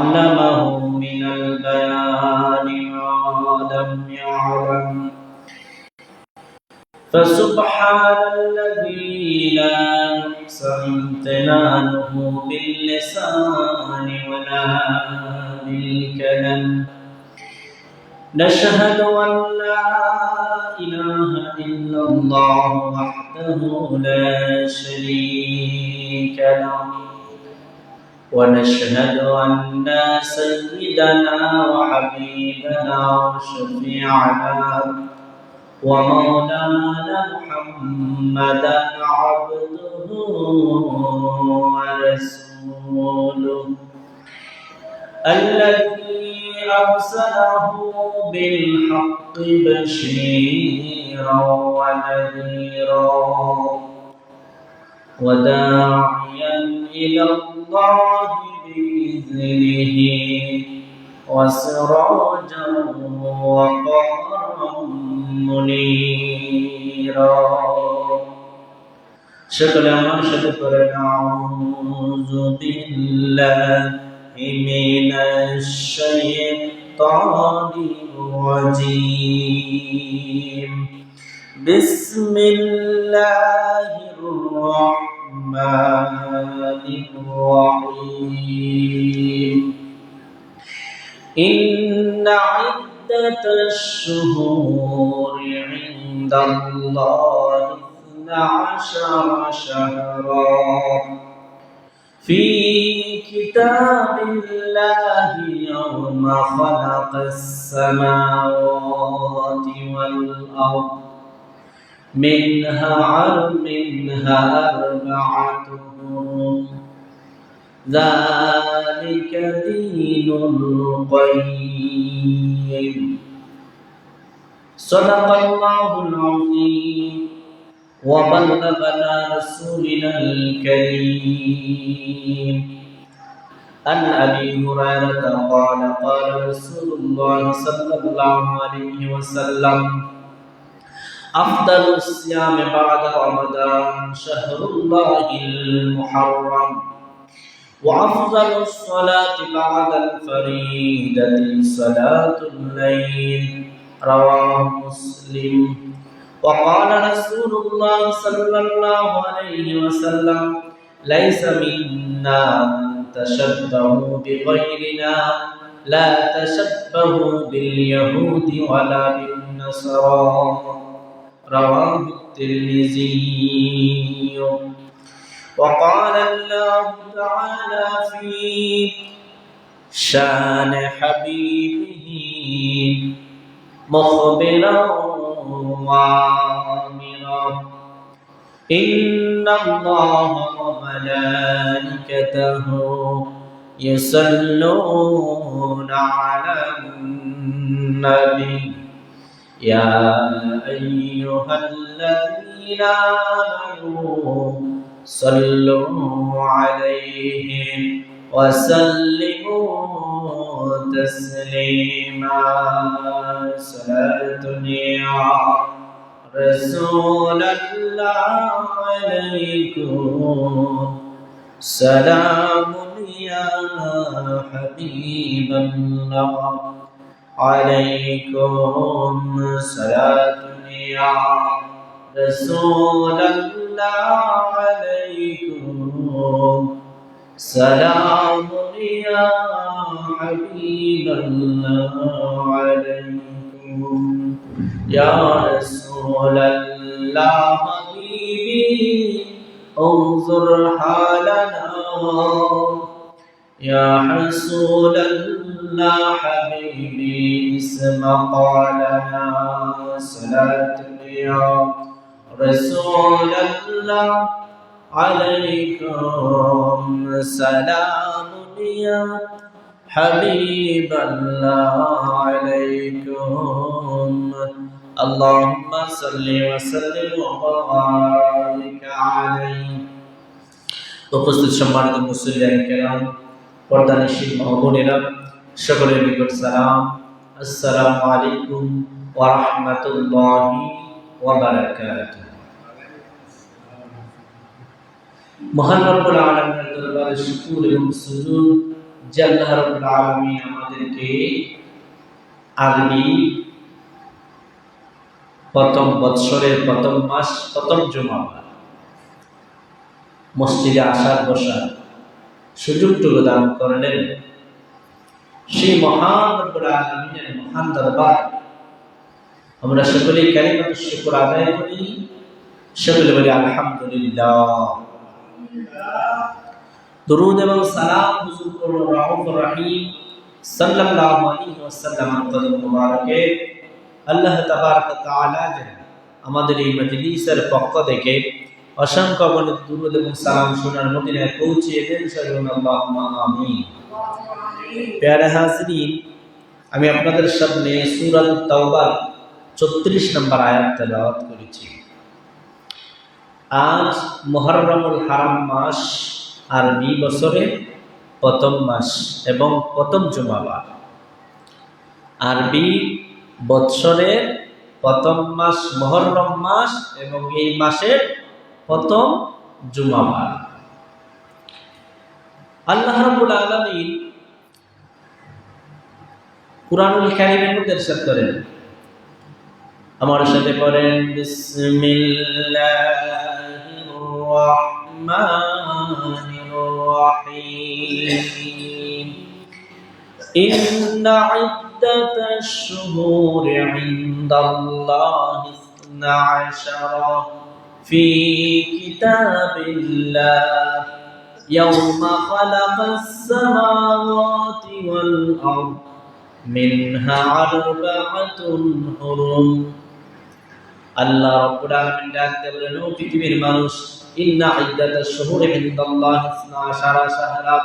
علمه من البيان ما لم يعلم. فسبحان الذي لا يحصى امتنانه باللسان ولا بالكلم نشهد أن لا إله إلا الله وحده لا شريك له. ونشهد أن سيدنا وحبيبنا وشفيعنا ومولانا محمدا عبده ورسوله الذي أرسله بالحق بشيرا ونذيرا وداعيا إلى الله بإذنه وسراجا وقمرا منيرا. شكل ما شكر نعوذ بالله من الشيطان الرجيم. بسم الله الرحمن الرحيم. إن عدة الشهور عند الله اثنا عشر شهرا. في كتاب الله يوم خلق السماوات والأرض منها منها أربعة ذلك دين القيم صدق الله العظيم وبلغنا رسولنا الكريم عن أبي هريرة قال قال رسول الله صلى الله عليه وسلم أفضل الصيام بعد رمضان شهر الله المحرم. وأفضل الصلاة بعد الفريدة صلاة الليل. رواه مسلم. وقال رسول الله صلى الله عليه وسلم ليس منا من تشبه بغيرنا. لا تشبهوا باليهود ولا بالنصارى. رواه الترمذي. وقال الله تعالى في شان حبيبه مخبرا وامرا إن الله وملائكته يصلون على النبي. يا أيها الذين آمنوا صلوا عليه وسلموا تسليما. صلاة يا رسول الله عليكم. سلام يا حبيب الله. عليكم صلاة يا رسول الله عليكم. سلام يا حبيب الله عليكم. يا رسول الله حبيبي انظر حالنا. يا حسول الله حبيبي اسم قالنا صلاة يا رسول الله عليكم سلام يا حبيب الله عليكم اللهم صل وسلم وبارك عليه উপস্থিত সম্মানিত মুসলিম কেরাম পর্দানিশীল মহবনেরা সকলের নিকট সালাম। আসসালামু আলাইকুম ওয়া রাহমাতুল্লাহি ওয়া বারাকাতুহু। মহান রব্বুল আলামিনের দরবারে শুকর এবং সুজুদ যে আল্লাহ রাব্বুল আলামিন আমাদেরকে আরবি প্রথম বৎসরের প্রথম মাস, প্রথম জুমাবার মসজিদে আসার বসার সুযোগটুকু দান করলেন সেই মহান রব্বুল মহান দরবার। আমরা সকলেই কালিমাত শুকর আদায় করি। সকলে বলি, আলহামদুলিল্লাহ। দরুদ এবং সালাম হুজুর করুন রাউফুর রহিম। সাল্লাল্লাহু আলাইহি ওয়াসাল্লাম আন্তরিক মুবারকে। আল্লাহ তাবারক তাআলা আমাদের এই মজলিসের পক্ষ থেকে অসংখ্য অগণিত দুরুদ এবং সালাম শোনার মদিনায় পৌঁছিয়ে দেন আল্লাহুম্মা আমিন। প্যারা হাজরিন, আমি আপনাদের সামনে সূরাত তাওবার 34 নম্বর আয়াত তেলাওয়াত করেছি। আজ মুহররমুল হারাম মাস, আরবি বছরে প্রথম মাস এবং প্রথম জুমাবার। আরবি বৎসরের প্রথম মাস মহরম মাস এবং এই মাসের প্রথম জুমাবার আল্লাহ রাব্বুল আলামিন কুরআনুল কারীমের মধ্যে ইরশাদ করেন আমার সাথে পড়েন বিসমিল্লাহির রহমানির রহিম إن عدة الشهور عند الله اثنا عشر في كتاب الله يوم خلق السماوات والأرض منها أربعة حرم আল্লাহ রব্বুল আলামিন ডাকতে বলেন ও পৃথিবীর মানুষ ইন্না ইদ্দাতাশ শুহুরি ইনদাল্লাহি 12 শাহরা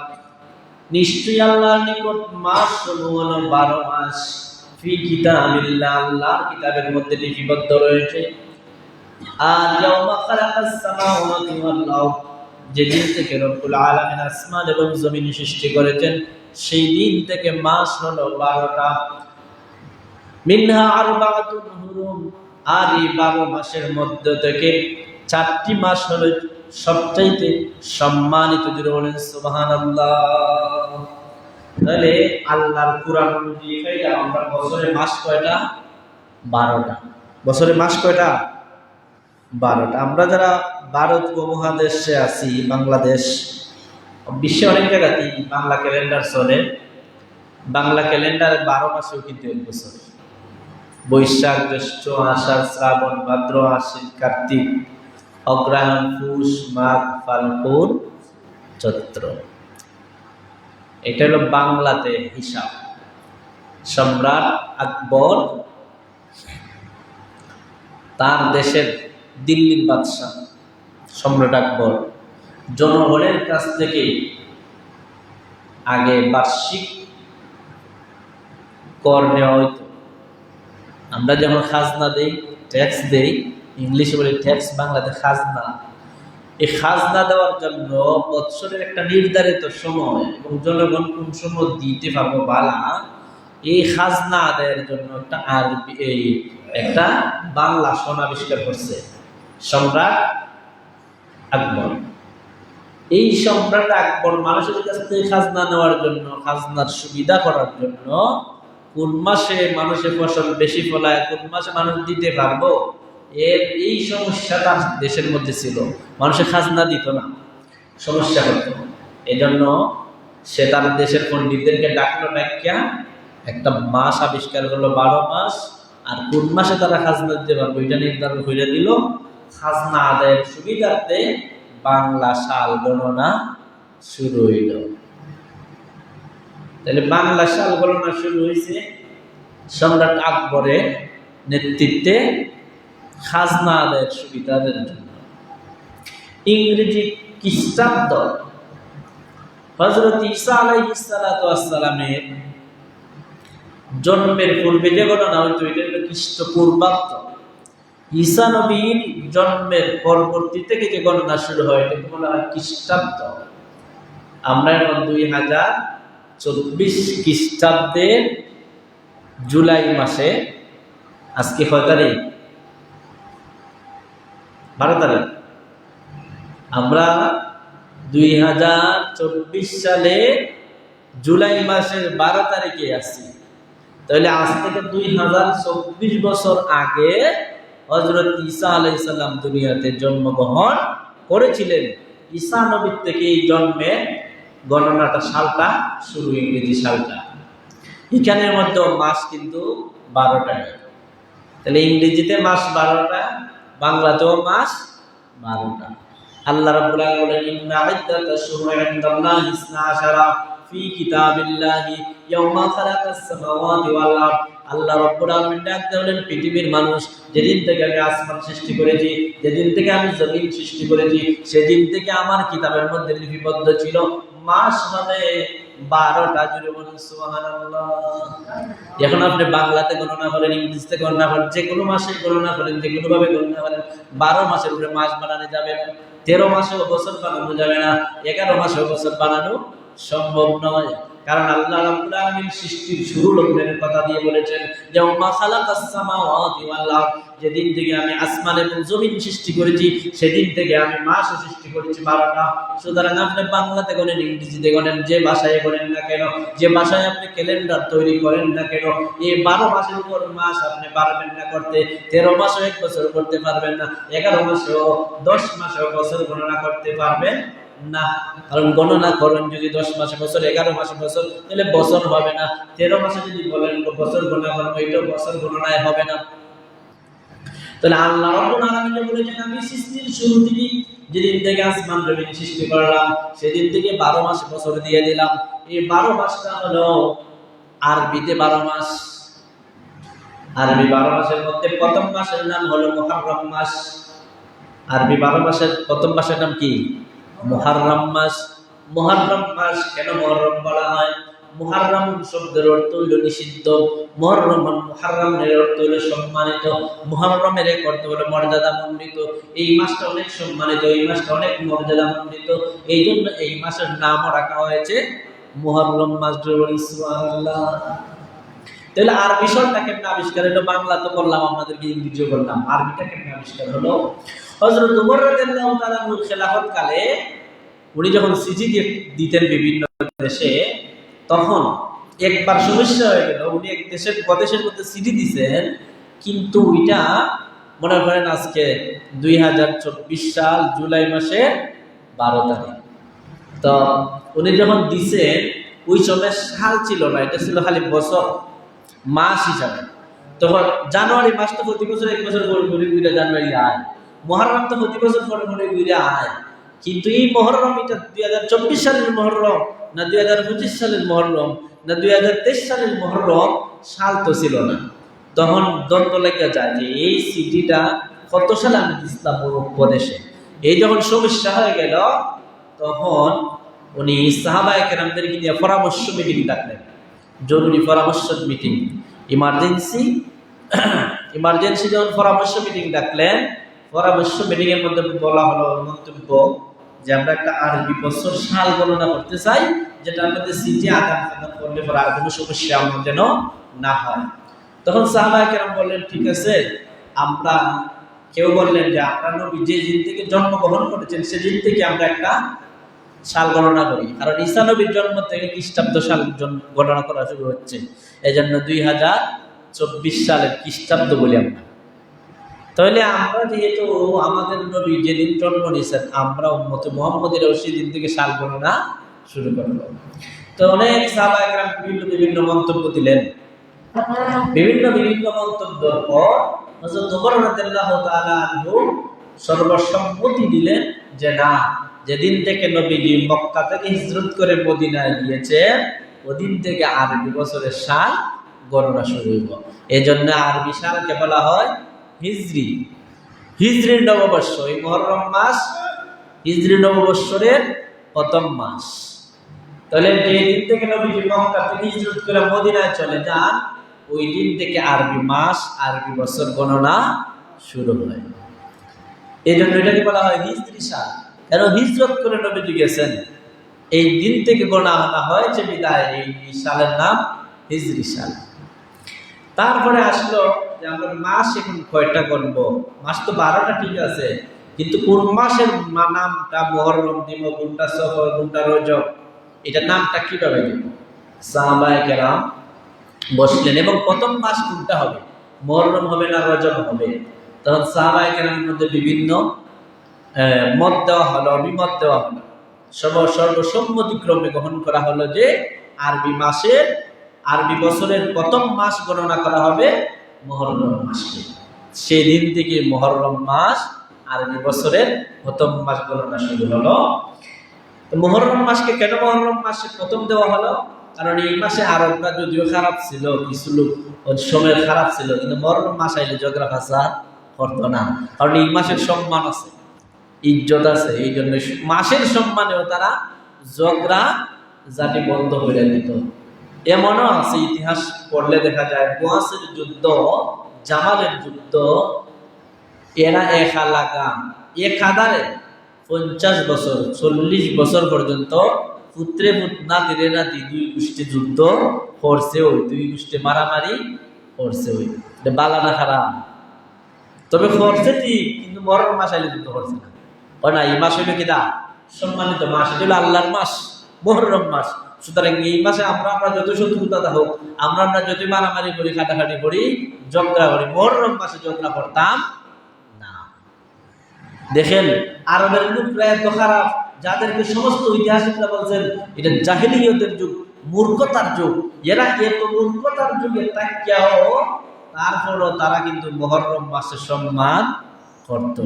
নিশ্চয়ই আল্লাহর নিকট মাস সমূহ হলো 12 মাস ফি কিতাবিল্লাহ আল্লাহর কিতাবের মধ্যে লিপিবদ্ধ রয়েছে আর ইয়াউমা খালাকাস সামাওয়াতি ওয়াল আরদ থেকে রব্বুল আলামিন আসমান এবং জমিন সৃষ্টি করেছেন, সেই দিন থেকে মাস 12টা মিনহা আরবাতুন হুরুম আর এই বারো মাসের মধ্য থেকে চারটি মাস হলো সবচাইতে সম্মানিত যদি বলেন সুবাহান তাহলে আল্লাহর অনুযায়ী আমরা বছরে মাস কয়টা? বারোটা। বছরে মাস কয়টা? বারোটা। আমরা যারা ভারত উপমহাদেশে আছি, বাংলাদেশ, বিশ্বে অনেক জায়গাতেই বাংলা ক্যালেন্ডার চলে। বাংলা ক্যালেন্ডার বারো মাসেও কিন্তু এক বছর। বৈশাখ, জ্যৈষ্ঠ, আষাঢ়, শ্রাবণ, ভাদ্র, আশ্বিন, কার্তিক, অগ্রহায়ণ, পুষ, মাঘ, ফাল্গুন, চৈত্র। এটা হলো বাংলাতে হিসাব। সম্রাট আকবর তার দেশের দিল্লির বাদশাহ, সম্রাট আকবর। জনগণের কাছ থেকে আগে বার্ষিক কর নেওয়া হইতো। আমরা যখন খাজনা দেই ট্যাক্স দেই, ইংলিশে বলি ট্যাক্স বাংলাতে খাজনা। এই খাজনা দেওয়ার জন্য বৎসরের একটা নির্ধারিত সময় এবং জনগণ কোন সময় দিতে পারব বালা এই খাজনা আদায়ের জন্য একটা আরবি, এই একটা বাংলা সন আবিষ্কার করছে। সম্রাট আকবর। এই সম্রাট আকবর মানুষের কাছ থেকে খাজনা নেওয়ার জন্য, খাজনার সুবিধা করার জন্য কোন মাসে মানুষের ফসল বেশি ফলায়, কোন মাসে মানুষ দিতে পারব? এর এই সমস্যাটা দেশের মধ্যে ছিল। মানুষের খাজনা দিত না। সমস্যা হতো। এই জন্য সে তার দেশের পণ্ডিতদেরকে ডাকলো ডাকিয়া, একটা মাস আবিষ্কার করল বারো মাস, আর কোন মাসে তারা খাজনা দিতে পারব এটা নির্ধারণ করে দিল। খাজনা আদায়ের সুবিধার্থে বাংলা সাল গণনা শুরু হইল। তাহলে বাংলা সাল গণনা শুরু হয়েছে সম্রাট আকবরের নেতৃত্বে খাজনা আদায়ের সুবিধাদের জন্য। ইংরেজি খ্রিস্টাব্দ হজরত ইসা আলাইসালামের জন্মের পূর্বে যে গণনা হইতো এটা হলো খ্রিস্টপূর্বাব্দ। ঈসা নবীর জন্মের পরবর্তী থেকে যে গণনা শুরু হয় এটাকে বলা হয় খ্রিস্টাব্দ। আমরা এখন দুই হাজার চব্বিশ খ্রিস্টাব্দের জুলাই মাসে, আজকে কয় তারিখ? বারো তারিখ। আমরা দুই হাজার চব্বিশ সালে জুলাই মাসের বারো তারিখে আছি। তাহলে আজ থেকে দুই হাজার চব্বিশ বছর আগে হজরত ঈসা আলাইসাল্লাম দুনিয়াতে জন্মগ্রহণ করেছিলেন। ঈসা নবীর থেকে এই জন্মের গণনাটা সালটা শুরু, ইংরেজি সালটা। এখানের মধ্যে মাস কিন্তু বারোটা। তাহলে ইংরেজিতে মাস বারোটা, বাংলাতেও মাস বারোটা। আল্লাহ রাব্বুল আলামিন বলেন, ইন্না ইসনা আশারা। ফি কিতাবিল্লাহি ইয়াওমা খালাকাস সামাওয়াতি ওয়াল আরদ। আল্লাহ রাব্বুল আলামিন ডাক বলেন পৃথিবীর মানুষ, যেদিন থেকে আমি আসমান সৃষ্টি করেছি, যেদিন থেকে আমি জমিন সৃষ্টি করেছি, সেদিন থেকে আমার কিতাবের মধ্যে লিপিবদ্ধ ছিল মাস মানে বারোটা। জুড়ে বলুন এখন আপনি বাংলাতে গণনা করেন, ইংরেজিতে গণনা করেন, যে কোনো মাসে গণনা করেন, যে কোনো ভাবে গণনা করেন, বারো মাসের উপরে মাস বানানো যাবে, তেরো মাসেও বছর বানানো যাবে না, এগারো মাসেও বছর বানানো সম্ভব নয়। কারণ আল্লাহ রাব্বুল আলামিন সৃষ্টির শুরু লগ্নের কথা দিয়ে বলেছেন যে ওমা খালাকাস সামাওয়াতি ওয়াল আরদ। যেদিন থেকে আমি আসমান এবং জমিন সৃষ্টি করেছি, সেদিন থেকে আমি মাস সৃষ্টি করেছি বারোটা। সুতরাং আপনি বাংলাতে গণেন, ইংরেজিতে গণেন, যে ভাষায় গণেন না কেন, যে ভাষায় আপনি ক্যালেন্ডার তৈরি করেন না কেন এই বারো মাসের উপর মাস আপনি পারবেন না করতে, তেরো মাসেও এক বছর করতে পারবেন না, এগারো মাসেও, দশ মাসেও বছর গণনা করতে পারবেন না। কারণ গণনা করেন যদি দশ মাসে বছর, এগারো মাসে বছর, তাহলে বছর হবে না। তেরো মাসে যদি বলেন বছর গণনা করেন ওইটাও বছর গণনায় হবে না। তাহলে আল্লাহ রাব্বুল আলামিন বলেছেন, আমি সৃষ্টির শুরু থেকে যেদিন থেকে আসমান জমিন সৃষ্টি করলাম, সেদিন থেকে বারো মাস বছর দিয়ে দিলাম। এই বারো মাসটা হলো আরবিতে বারো মাস। আরবি বারো মাসের মধ্যে প্রথম মাসের নাম হলো মুহাররম মাস। আরবি বারো মাসের প্রথম মাসের নাম কি? মুহাররম মাস মুহাররম মাস কেন মুহররম বলা হয়? মুহাররম শব্দের অর্থ হইল নিষিদ্ধ। মুহররম মুহাররমের অর্থ হইল সম্মানিত। মুহররমের এক অর্থ হলো মর্যাদা মণ্ডিত। এই মাসটা অনেক সম্মানিত, এই মাসটা অনেক মর্যাদা মণ্ডিত। এই জন্য এই মাসের নামও রাখা হয়েছে মুহররম মাস সুবহানাল্লাহ। তাহলে আরবি শব্দটা কেমনে আবিষ্কার হলো? বাংলা তো করলাম আপনাদেরকে ইংরেজিও করলাম আরবিটা কেমনে আবিষ্কার হলো? হযরত উমর রাদিয়াল্লাহু তাআলা খেলাফত কালে উনি যখন দিয়ে- দিতেন বিভিন্ন দেশে, তখন একবার সমস্যা হয়ে গেল। উনি এক দেশের, প্রদেশের মধ্যে চিঠি দিছেন, কিন্তু ওইটা মনে করেন আজকে দুই হাজার চব্বিশ সাল জুলাই মাসের বারো তারিখ। তো উনি যখন দিছেন, ওই সময় সাল ছিল না, এটা ছিল খালি বছর, মাস হিসাবে। তখন জানুয়ারি মাস তো প্রতি বছর এক বছর পরে ঘুরে জানুয়ারি আয়। মহরম তো প্রতি বছর পরে পরে ঘুরে আয়। কিন্তু এই মহরম এটা দুই হাজার চব্বিশ সালের মহরম, না দুই হাজার পঁচিশ সালের মহরম, না দুই হাজার তেইশ সালের মহরম, সাল তো ছিল না। তখন দ্বন্দ্ব লেগে যায় যে এই সিটিটা কত সালে আমি ইসলাম উপদেশে। এই যখন সমস্যা হয়ে গেল, তখন উনি সাহাবায় কেরামদেরকে নিয়ে পরামর্শ মিটিং ডাকলেন। জরুরি পরামর্শ মিটিং ইমার্জেন্সি ইমার্জেন্সি যখন পরামর্শ মিটিং ডাকলেন পরামর্শ মিটিং এর মধ্যে বলা হলো মন্তব্য যে আমরা একটা আরবি বছর সাল গণনা করতে চাই, যেটা আমাদের সিটি আদান প্রদান করলে পরে আর কোনো সমস্যা আমার যেন না হয়। তখন সাহাবাহ কেরাম বললেন, ঠিক আছে, আমরা কেউ বললেন যে, আমরা নবী যে দিন থেকে জন্মগ্রহণ করেছেন, সেদিন থেকে আমরা একটা সাল গণনা করি। কারণ ঈসা নবীর জন্ম থেকে খ্রিস্টাব্দ সাল গণনা করা শুরু হচ্ছে। এই জন্য দুই হাজার চব্বিশ সালের খ্রিস্টাব্দ বলি আমরা। তাহলে আমরা যেহেতু আমাদের নবী যেদিন জন্ম নিয়েছেন আমরা উম্মতে মোহাম্মদের সেদিন থেকে সাল গণনা শুরু করব। তো অনেক সাহাবা একরাম বিভিন্ন বিভিন্ন মন্তব্য দিলেন। বিভিন্ন বিভিন্ন মন্তব্যের পর হযরত ওমর রাদিয়াল্লাহু সর্বসম্মতি দিলেন যে না, যেদিন থেকে নবীজি মক্কা থেকে হিজরত করে মদিনায় গিয়েছেন ওদিন থেকে আরবি বছরের সাল গণনা শুরু হইব। এই জন্য আরবি সালকে বলা হয় হিজরি। হিজরির নববর্ষ, এই মহরম মাস হিজরি নববর্ষের প্রথম মাস। তাহলে যে দিন থেকে নবীজি মক্কা থেকে হিজরত করে মদিনায় চলে যান, ওই দিন থেকে আরবি মাস, আরবি বছর গণনা শুরু হয়। এই জন্য এটাকে বলা হয় হিজরি সাল। কেন হিজরত করে নবীজি গেছেন? এই দিন থেকে গণনা হয় যে বিদায়, এই সালের নাম হিজরি সাল। তারপরে আসলো যে আমরা মাস এখন কয়টা গণব? মাস তো বারোটা ঠিক আছে। কিন্তু কোন মাসের নামটা মহরম দিব, কোনটা সফর, কোনটা রজব এটা নামটা কীভাবে দিব? সাহাবায়ে কেরাম বসলেন, এবং প্রথম মাস কোনটা হবে? মহরম হবে না রজব হবে? তখন সাহাবায়ে কেরামের মধ্যে বিভিন্ন মত দেওয়া হলো, অভিমত দেওয়া হলো। সর্ব, সর্বসম্মতিক্রমে গ্রহণ করা হলো যে আরবি মাসের, আরবি বছরের প্রথম মাস গণনা করা হবে মহরম মাসকে সেই দিন থেকে মহরম মাস আরবি বছরের প্রথম মাস গণনা শুরু হলো। তো মহরম মাসকে কেন মহরম মাসে প্রথম দেওয়া হলো? কারণ এই মাসে আরবরা যদিও খারাপ ছিল, কিছু লোক সময় খারাপ ছিল, কিন্তু মহরম মাস আইলে ঝগড়া ফাঁসা করতো না। কারণ এই মাসের সম্মান আছে, ইজ্জত আছে এই জন্য মাসের সম্মানেও তারা ঝগড়া জাতি বন্ধ করে দিত। এমনও আছে, ইতিহাস পড়লে দেখা যায়, বোয়াসের যুদ্ধ, জামালের যুদ্ধ, এরা এক লাগা এক হাজারে পঞ্চাশ বছর, চল্লিশ বছর পর্যন্ত পুত্রে পুত নাতিরে নাতি দুই গোষ্ঠী যুদ্ধ করছে ওই, দুই গোষ্ঠী মারামারি করছে ওই। বালানা খারাপ তবে করছে ঠিক, কিন্তু মরণ মাস আইলে যুদ্ধ করছে না। না, এই মাস হইল কিনা সম্মানিত মাস, এটা হলো আল্লাহর মাস, মহরম মাস। সুতরাং এই মাসে আমরা আমরা যত শত্রুতা হোক, আমরা আমরা যত মারামারি করি কাটাকাটি করি, ঝগড়া করি, মহরম মাসে ঝগড়া করতাম না। দেখেন, আরবের লোকরা এত খারাপ, যাদেরকে সমস্ত ঐতিহাসিকরা বলছেন, এটা জাহিলিয়তের যুগ, মূর্খতার যুগ। এরা এত মূর্খতার যুগে তাকিয়াও, তারপরও তারা কিন্তু মহরম মাসে সম্মান করত।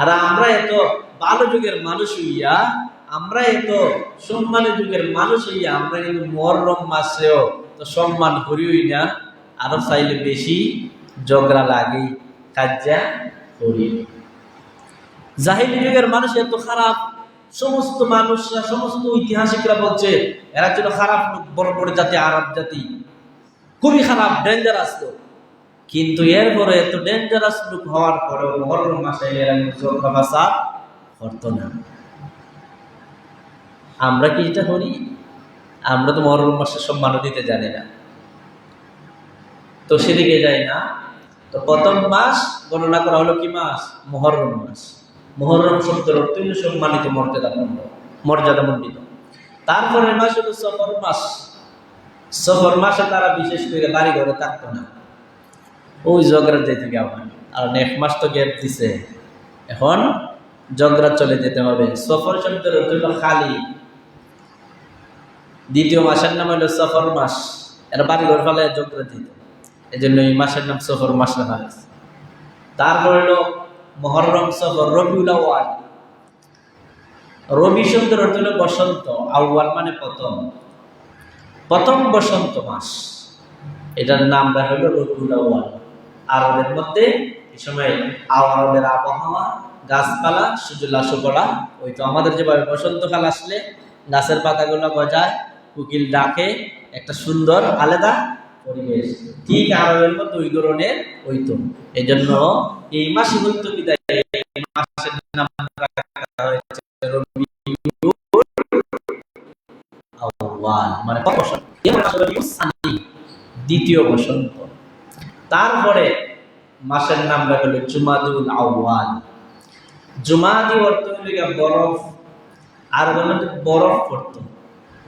আর আমরা এত ভালো যুগের মানুষ হইয়া আমরা এত সম্মানের যুগের মানুষ হইয়া আমরা কিন্তু মহরম মাসেও তো সম্মান করিই না, আরও চাইলে বেশি ঝগড়া লাগে কাজা করি। জাহিলি যুগের মানুষ এত খারাপ, সমস্ত মানুষরা, সমস্ত ঐতিহাসিকরা বলছে, এরা ছিল খারাপ বড় বড় জাতি, আরব জাতি। খুবই খারাপ ডেঞ্জারাস লোক। কিন্তু এরপরে এত ডেঞ্জারাস লোক হওয়ার পরেও মহরম মাসে এরা ঝগড়া ফাসাদ করতো না। আমরা কি এটা করি? আমরা তো মহরম মাসের সম্মানও দিতে জানি না। তো সেদিকে যাই না। তো প্রথম মাস গণনা করা হলো কি মাস? মহরম মাস। মহরম শব্দের হলো সম্মানিত মর্যাদা মর্যাদা মণ্ডিত। তারপরে মাস হলো সফর মাস। সফর মাসে তারা বিশেষ করে বাড়ি ঘরে থাকতো না। ওই জগরাত যেতে আবার। আর এক মাস তো গ্যাপ দিছে। এখন জগরাত চলে যেতে হবে। সফর শব্দের হলো খালি। দ্বিতীয় মাসের নাম হলো সফর মাস। এর বাড়ি ঘর ফলে জগরাত দিত। এই জন্য এই মাসের নাম সফর মাস রাখা হয়েছে। তারপর হলো মহরম সফর রবিউল আউয়াল। রবি শব্দের অর্থ হলো বসন্ত, আউয়াল মানে প্রথম। প্রথম বসন্ত মাস। এটার নাম রাখা হলো রবিউল আউয়াল। আরবের মধ্যে এই সময় আরবের আবহাওয়া, গাছপালা সুজলা সুফলা ওই তো আমাদের যেভাবে বসন্তকাল আসলে গাছের পাতাগুলো গজায় কুকিল ডাকে, একটা সুন্দর, আলাদা পরিবেশ। ঠিক আরবের মধ্যে ওই ধরনের হইতো এই জন্য এই মাসে হইতো মানে দ্বিতীয় বসন্ত। তারপরে মাসের নাম রাখা হলো জুমাদুল আউয়াল। জুমাদি অর্থ হলো বরফ, আর বলল বরফ পড়তো।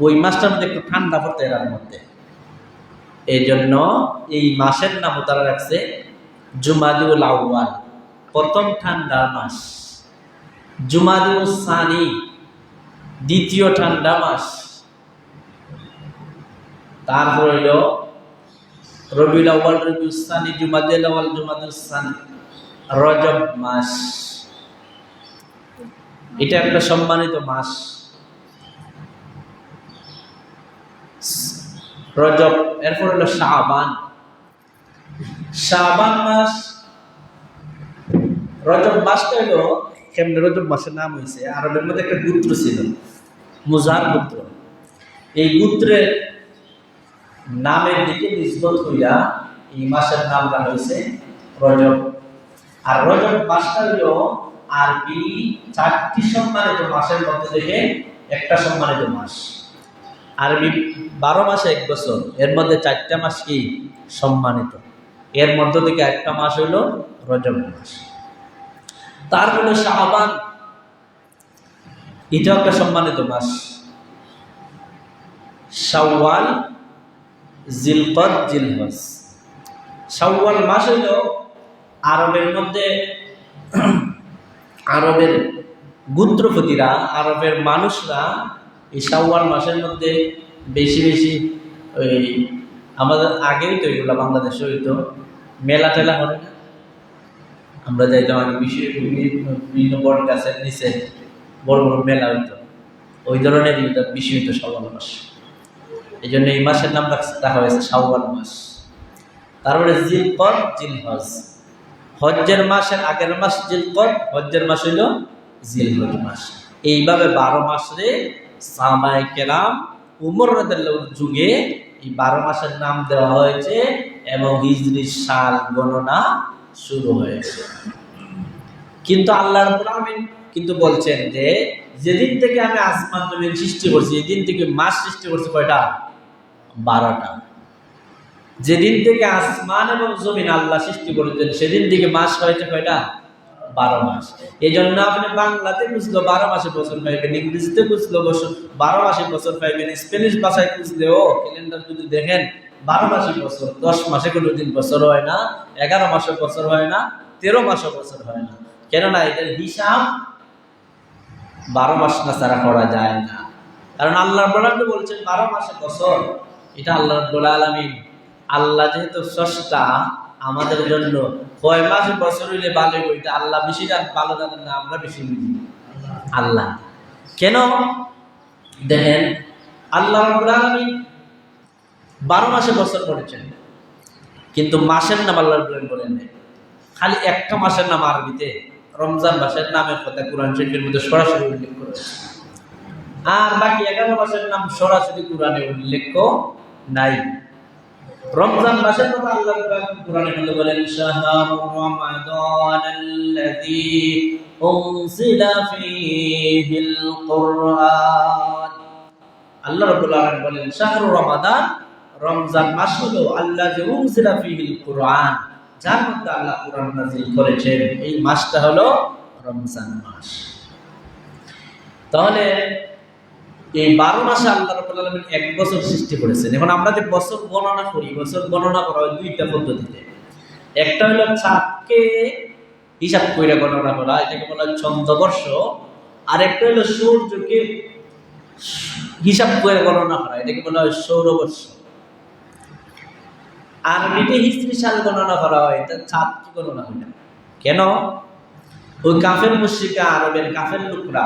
ওই মাসটার মধ্যে একটু ঠান্ডা পড়তো এর মধ্যে। এই জন্য এই মাসের নাম তারা রাখছে জুমাদিউল আউয়াল, প্রথম ঠান্ডা মাস। জুমাদিউল সানি, দ্বিতীয় ঠান্ডা মাস। তারপর হইল রবিউল আউয়াল, রবিউল সানি জুমাদিউল আউয়াল জুমাদিউল সানি, রজব মাস। এটা একটা সম্মানিত মাস। রজব, এরপর হলো শাবান। শাবান মাস, রজব মাসটা হলো কেমনে রজব মাসের নাম হয়েছে? আরবের মধ্যে একটা গুত্র ছিল, মুজার গুত্র। এই গুত্রের নামের দিকে নিষ্পত হইয়া এই মাসের নাম রাখা হয়েছে রজব। আর রজব মাসটা হলো আরবি চারটি সম্মানিত মাসের মধ্যে থেকে একটা সম্মানিত মাস। আরবি বারো মাসে, এক বছর। এর মধ্যে চারটা মাস কি? সম্মানিত। এর মধ্য থেকে একটা মাস হইল রজব মাস। তার হলো শাহবান, এটাও একটা সম্মানিত মাস। শাওয়াল, জিলকদ, জিলহজ। শাওয়াল মাস হইল আরবের মধ্যে আরবের গুত্রপতিরা, আরবের মানুষরা এই শাওয়াল মাসের মধ্যে বেশি বেশি ওই আমাদের আগেই তো এগুলো বাংলাদেশে হইতো। মেলা টেলা হয় না? আমরা যাইতাম আগে বেশি বিভিন্ন বট গাছের নিচে বড় বড় মেলা হইতো। ওই ধরনের বেশি হইতো শাওয়াল মাস। এই জন্য এই মাসের নাম রাখা হয়েছে শাওয়াল মাস। তারপরে জিলকদ জিলহজ। হজ্জের মাসের আগের মাস জিলকদ হজ্জের মাস হইল জিলহজ মাস। এইভাবে বারো মাসে সামায় কেরাম উমর যুগে এই বারো মাসের নাম দেওয়া হয়েছে এবং হিজরি সাল গণনা শুরু হয়েছে। কিন্তু আল্লাহ রাব্বুল কিন্তু বলছেন যে, যেদিন থেকে আমি আসমান জমিন সৃষ্টি করছি এদিন থেকে মাস সৃষ্টি করছি কয়টা? বারোটা। যেদিন থেকে আসমান এবং জমিন আল্লাহ সৃষ্টি করেছেন, সেদিন থেকে মাস হয়েছে কয়টা? বারো মাস। এই জন্য আপনি বাংলাতে খুঁজলো বারো মাসে বছর পাইবেন, ইংরেজিতে খুঁজলো বছর বারো মাসে বছর পাইবেন স্প্যানিশ ভাষায় খুঁজলেও ক্যালেন্ডার যদি দেখেন, বারো মাসে বছর দশ মাসে কোনো দিন বছর হয় না, এগারো মাসে বছর হয় না, তেরো মাসে বছর হয় না। কেননা এটার হিসাব বারো মাস না ছাড়া করা যায় না। কারণ আল্লাহ বলাকে বলছেন, বারো মাসে বছর এটা আল্লাহ আলমিন। আল্লাহ যেহেতু স্রষ্টা, আমাদের জন্য কয় মাস বছর হইলে ভালো এটা আল্লাহ বেশি জান, ভালো জানেন না, আমরা বেশি বুঝি। আল্লাহ। কেন? দেখেন, আল্লাহ আলমিন বারো মাসে বছর করেছেন, কিন্তু মাসের নাম আল্লাহ বলেন নাই। খালি একটা মাসের নাম আরবিতে, রমজান মাসের নামের কথা কোরআন শরীফের মধ্যে সরাসরি উল্লেখ করেছে আর বাকি এগারো মাসের নাম সরাসরি কোরআনে উল্লেখ নাই। রমজান মাসের কথা আল্লাহ কোরআন- মধ্যে বলেন, শাহরু রমাদানাল্লাযী উনজিলা ফীহিল কুরআন আল্লাহ রাব্বুল আলামিন বলেন, শাহরু রমাদান রমজান মাস হলো আল্লাহ যে উনজিলা ফীহিল কুরআন যার মধ্যে আল্লাহ কোরআন নাযিল করেছেন। এই মাসটা হলো রমজান মাস। তাহলে এই বারো মাসে আল্লাহ রাব্বুল আলামিন এক বছর সৃষ্টি করেছেন। এখন আমরা যে বছর গণনা করি, বছর গণনা করা হয় দুইটা পদ্ধতিতে। একটা হলো চাঁদকে হিসাব করে গণনা করা, এটাকে বলা হয় চন্দ্রবর্ষ আর একটা হলো সূর্যকে হিসাব করে গণনা করা, এটাকে বলা হয় সৌরবর্ষ। আর এটি হিস্ট্রি সাল গণনা করা হয় এটা চাঁদকে গণনা হয় না কেন? ওই কাফের মুশরিকা, আরবের কাফের লোকরা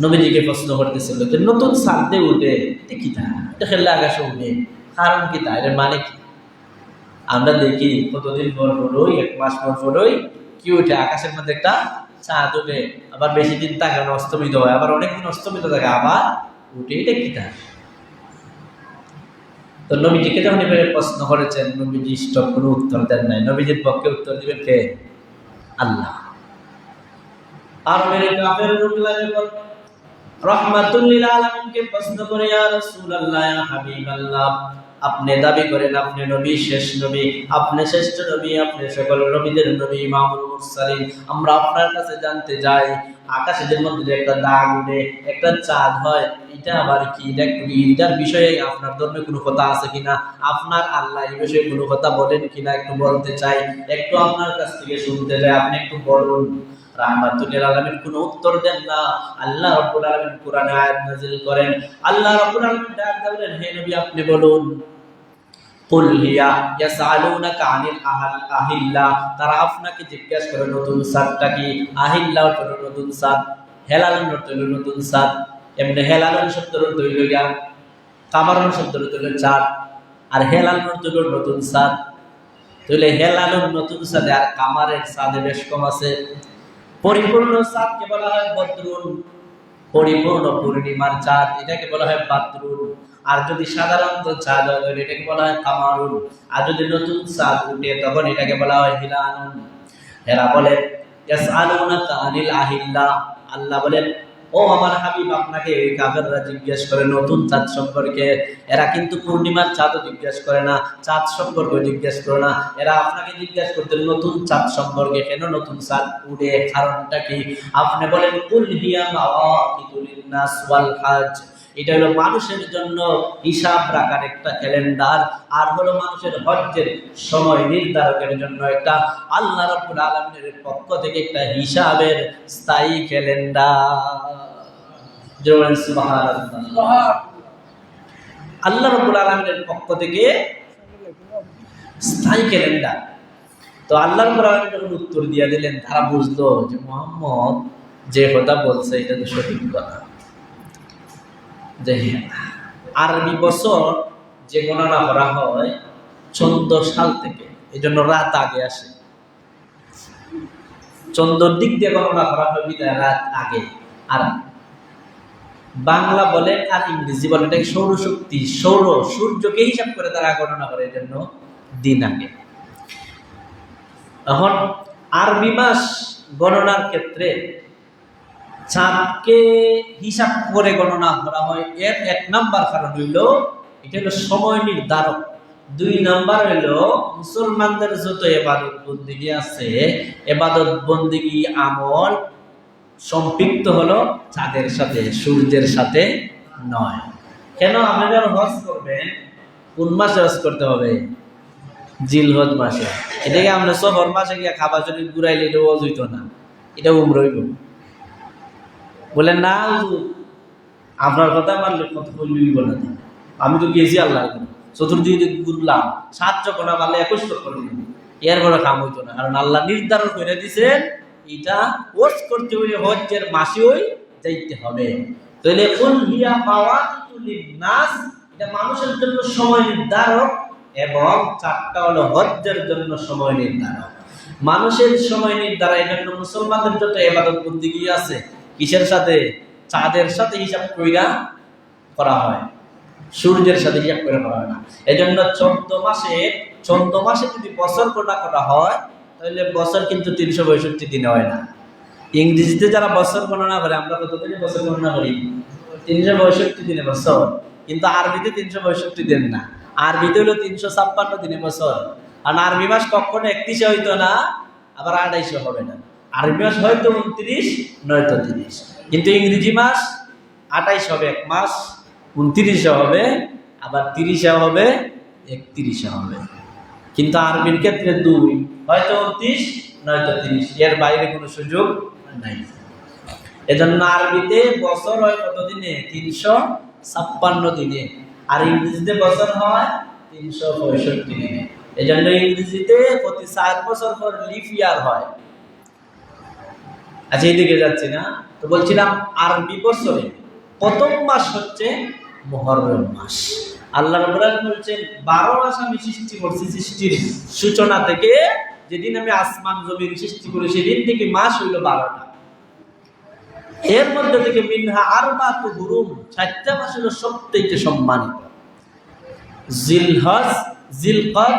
নবীজিকে প্রশ্ন করতেছিল যে নতুন সাদে উঠে এটা কি তা? এটা খেললে আকাশে উঠে। কারণ কি তা? এর মানে কি? আমরা দেখি কতদিন পর পরই এক মাস পর পরই কি উঠে? আকাশের মধ্যে একটা চাঁদ উঠে। আবার বেশি দিন না অস্তমিত হয়। আবার অনেকদিন অস্তমিত থাকে, আবার উঠে। এটা কি তা? তো নবীজিকে যখন এভাবে প্রশ্ন করেছেন, নবীজি স্টপ কোনো উত্তর দেন নাই। নবীজির পক্ষে উত্তর দিবেন কে? আল্লাহ। কাফের যখন প্রশ্ন করে, ইয়া রাসূলুল্লাহ, ইয়া হাবিবাল্লাহ, আপনি দাবি করেন, আপনি নবী, শেষ নবী, আপনি শ্রেষ্ঠ নবী, আপনি সকল নবীদের নবী, ইমামুল মুরসালিন। আমরা আপনার কাছে জানতে যাই আকাশে যে মধ্যে যে একটা দাগ উঠে, একটা চাঁদ হয়, এটা আবার কি? এটা এটার বিষয়ে আপনার ধর্মে কোনো কথা আছে কিনা আপনার আল্লাহ এই বিষয়ে কোনো কথা বলেন কিনা একটু বলতে চাই, একটু আপনার কাছ থেকে শুনতে চাই, আপনি একটু বলুন। কোনো উত্তর দেন না। আল্লাহ কোরআনে আয়াত করেন। আল্লাহ ডাক হে নবী, আপনি বলুন নতুন সাতটা নতুন আর তাহলে নতুন সাদে আর কামারের সাদে বেশ কম আছে। পরিপূর্ণ চাঁদকে বলা হয় বদরুন। পরিপূর্ণ পূর্ণিমার চাঁদ এটাকে বলা হয় বাদরুন। আর যদি সাধারণত চাঁদ হয়, এটাকে বলা হয় কামারুন। আর যদি নতুন চাঁদ উঠে, তখন এটাকে বলা হয় হিলানুন। এরা বলে আনিল আহিল্লা আল্লাহ বলেন ও আমার হাবিব, আপনাকে এই কাফেররা জিজ্ঞেস করে, নতুন চাঁদ সম্পর্কে। এরা কিন্তু পূর্ণিমার চাঁদও জিজ্ঞেস করে না, চাঁদ সম্পর্কে জিজ্ঞেস করে না। এরা আপনাকে জিজ্ঞেস করতে, নতুন চাঁদ সম্পর্কে কেন নতুন চাঁদ উড়ে? কারণটা কি? আপনি বলেন, কুল হিয়া মাওয়াকিতুল নাস ওয়াল হাজ। এটা হলো মানুষের জন্য হিসাব রাখার একটা ক্যালেন্ডার আর হলো মানুষের হজ্জের সময় নির্ধারকের জন্য একটা আল্লাহ রাব্বুল আলামিনের পক্ষ থেকে একটা হিসাবের স্থায়ী ক্যালেন্ডার আল্লাহ রাব্বুল আলামিনের পক্ষ থেকে স্থায়ী ক্যালেন্ডার তো আল্লাহ রাব্বুল আলামিন যখন উত্তর দিয়ে দিলেন, তারা বুঝলো যে মোহাম্মদ যে কথা বলছে, এটা তো সঠিক কথা। আরবি বছর যে গণনা করা হয় চন্দ্র সাল থেকে, এই জন্য রাত আগে আসে। চন্দ্রর দিক দিয়ে গণনা করা হয় বিদায় রাত আগে। আর বাংলা বলে আর ইংরেজি বলে এটা সৌরশক্তি, সৌর সূর্যকে হিসাব করে তারা গণনা করে, এই জন্য দিন আগে। এখন আরবি মাস গণনার ক্ষেত্রে চাঁদকে হিসাব করে গণনা করা হয়। এর এক নাম্বার কারণ হইল, এটা হলো সময় নির্ধারক। দুই নাম্বার হইল, মুসলমানদের যত এবাদত বন্দিগি আছে, এবাদত বন্দিগি আমল সম্পৃক্ত হলো চাঁদের সাথে, সূর্যের সাথে নয়। কেন আপনি যখন হজ করবেন? কোন মাসে হজ করতে হবে? জিল হজ মাসে। এটাকে আমরা সফর মাসে গিয়ে খাবার জন্য ঘুরাইলে এটা হইতো না, এটা উমরইব বলেন না আপনার কথা মানলে কত বলবি বলে না আমি তো গেছি আল্লাহ চতুর্দিকে ঘুরলাম, সাত চকরা পারলে একুশ চক্কর দিন এর বড় কাম হইতো না। কারণ আল্লাহ নির্ধারণ করে দিছেন, এটা ওর্স করতে হইলে হজ্জের মাসে ওই যাইতে হবে। তাহলে কোন হিয়া পাওয়া নাস এটা মানুষের জন্য সময় নির্ধারক এবং চারটা হলো হজ্জের জন্য সময় নির্ধারক। মানুষের সময় নির্ধারণ জন্য মুসলমানদের যত এবাদত বন্দিগি আছে কিসের সাথে? চাঁদের সাথে হিসাব কইরা করা হয়। সূর্যের সাথে হিসাব করে করা হয় না। এই জন্য চোদ্দ মাসে চোদ্দ মাসে যদি বছর গোটা করা হয়, তাহলে বছর কিন্তু তিনশো পঁয়ষট্টি দিনে হয় না। ইংরেজিতে যারা বছর গণনা করে, আমরা কত দিনে বছর গণনা করি? তিনশো পঁয়ষট্টি দিনে বছর। কিন্তু আরবিতে তিনশো পঁয়ষট্টি দিন না। আরবিতে হলো তিনশো ছাপ্পান্ন দিনে বছর। আর আরবি মাস কখনো একত্রিশে হইতো না, আবার আড়াইশো হবে না। আরবি মাস হয়তো উনত্রিশ, নয়তো তিরিশ। কিন্তু ইংরেজি মাস আঠাইশ হবে এক মাস উনত্রিশে হবে, আবার তিরিশে হবে একত্রিশে হবে। কিন্তু আরবির ক্ষেত্রে দুই হয়তো উনত্রিশ, নয়তো তিরিশ। এর বাইরে কোনো সুযোগ নাই। এজন্য আরবিতে বছর হয় কত দিনে তিনশো ছাপ্পান্ন দিনে। আর ইংরেজিতে বছর হয় তিনশো পঁয়ষট্টি দিনে। এই জন্য ইংরেজিতে প্রতি চার বছর পর লিফ ইয়ার হয়। আচ্ছা এইদিকে যাচ্ছি না। তো বলছিলাম আরবি বছরে প্রথম মাস হচ্ছে মহরম মাস। আল্লাহ আলামিন বলছেন, বারো মাস আমি সৃষ্টি করছি সৃষ্টির সূচনা থেকে। যেদিন আমি আসমান, জমিন সৃষ্টি করি, সেদিন থেকে মাস হইল বারোটা। এর মধ্যে থেকে মিনহা আর বাতু হুরুম চারটা মাস হলো সবথেকে সম্মানিত। জিলহজ, জিলকদ